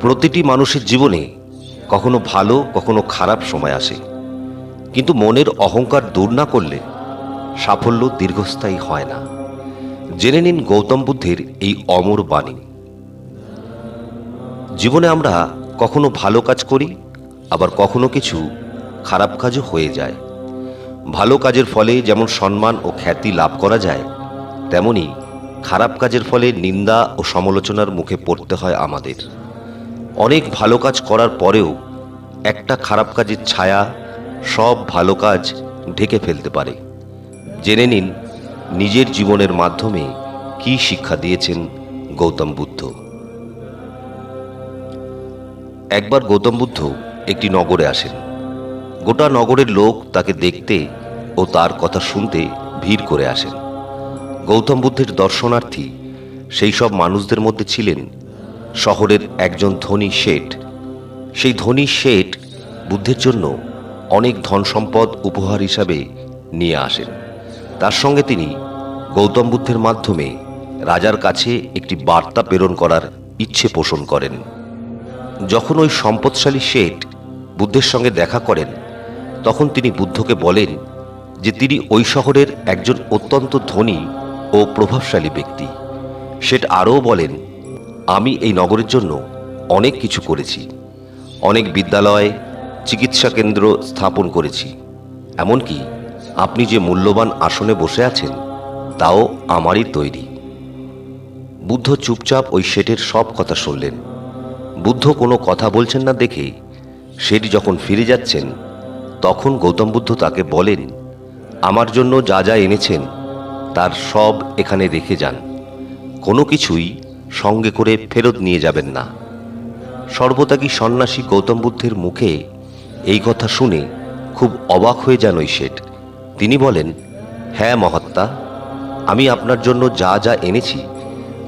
প্রতিটি মানুষের জীবনে কখনো ভালো, কখনো খারাপ সময় আসে। কিন্তু মনের অহংকার দূর না করলে সাফল্য দীর্ঘস্থায়ী হয় না। জেনে নিন গৌতম বুদ্ধের এই অমর বাণী। জীবনে আমরা কখনো ভালো কাজ করি, আবার কখনো কিছু খারাপ কাজও হয়ে যায়। ভালো কাজের ফলে যেমন সম্মান ও খ্যাতি লাভ করা যায়, তেমনি খারাপ কাজের ফলে নিন্দা ও সমালোচনার মুখে পড়তে হয় আমাদের। অনেক ভালো কাজ করার পরেও একটা খারাপ কাজের ছায়া সব ভালো কাজ ঢেকে ফেলতে পারে। জেনে নিন নিজের জীবনের মাধ্যমে কি শিক্ষা দিয়েছেন গৌতম বুদ্ধ। একবার গৌতম বুদ্ধ একটি নগরে আসেন। গোটা নগরের লোক তাকে দেখতে ও তার কথা শুনতে ভিড় করে আসেন। গৌতম বুদ্ধের দর্শনার্থী সেই সব মানুষদের মধ্যে ছিলেন শহরের একজন ধনী শেঠ। সেই ধনী শেঠ বুদ্ধের জন্য অনেক ধন সম্পদ উপহার হিসাবে নিয়ে আসেন। তার সঙ্গে তিনি গৌতম বুদ্ধের মাধ্যমে রাজার কাছে একটি বার্তা প্রেরণ করার ইচ্ছে পোষণ করেন। যখন ওই সম্পদশালী শেঠ বুদ্ধের সঙ্গে দেখা করেন, তখন তিনি বুদ্ধকে বলেন যে তিনি ওই শহরের একজন অত্যন্ত ধনী ও প্রভাবশালী ব্যক্তি। শেঠ আরও বলেন আমি এই নগরের জন্য অনেক কিছু করেছি। অনেক বিদ্যালয়, চিকিৎসা কেন্দ্র স্থাপন করেছি। এমনকি আপনি যে মূল্যবান আসনে বসে আছেন, তাও আমারই তৈরি। বুদ্ধ চুপচাপ ওই শেঠের সব কথা শুনলেন। বুদ্ধ কোনো কথা বলছেন না দেখে শেঠ যখন ফিরে যাচ্ছেন, তখন গৌতম বুদ্ধ তাকে বলেন, আমার জন্য যা যা এনেছেন, তার সব এখানে রেখে যান। কোনো কিছুই সঙ্গে করে ফেরত নিয়ে যাবেন না। সর্বত্যাগী সন্ন্যাসী গৌতম বুদ্ধের মুখে এই কথা শুনে খুব অবাক হয়ে যান শেঠ। তিনি বলেন হ্যাঁ মহাত্মা, আমি আপনার জন্য যা যা এনেছি,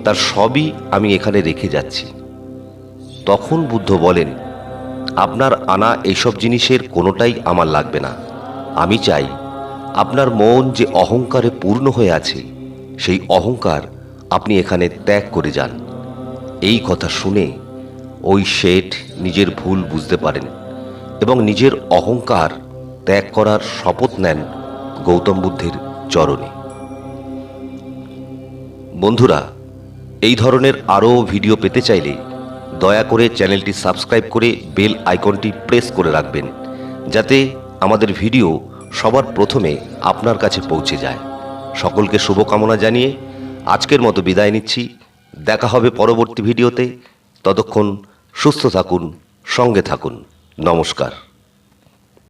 তার সবই আমি এখানে রেখে যাচ্ছি। তখন বুদ্ধ বলেন, আপনার আনা এইসব জিনিসের কোনোটাই আমার লাগবে না। আমি চাই, আপনার মন যে অহংকারে পূর্ণ হয়ে আছে, সেই অহংকার আপনি এখানে ত্যাগ করে যান। এই কথা শুনে ওই শেঠ নিজের ভুল বুঝতে পারেন এবং নিজের অহংকার ত্যাগ করার শপথ নেন গৌতম বুদ্ধের চরণে। বন্ধুরা, এই ধরনের আরও ভিডিও পেতে চাইলে দয়া করে চ্যানেলটি সাবস্ক্রাইব করে বেল আইকনটি প্রেস করে রাখবেন, যাতে আমাদের ভিডিও সবার প্রথমে আপনার কাছে পৌঁছে যায়। সকলকে শুভকামনা জানিয়ে আজকের মতো বিদায় নিচ্ছি। দেখা হবে পরবর্তী ভিডিওতে। ততক্ষণ সুস্থ থাকুন সঙ্গে থাকুন। নমস্কার।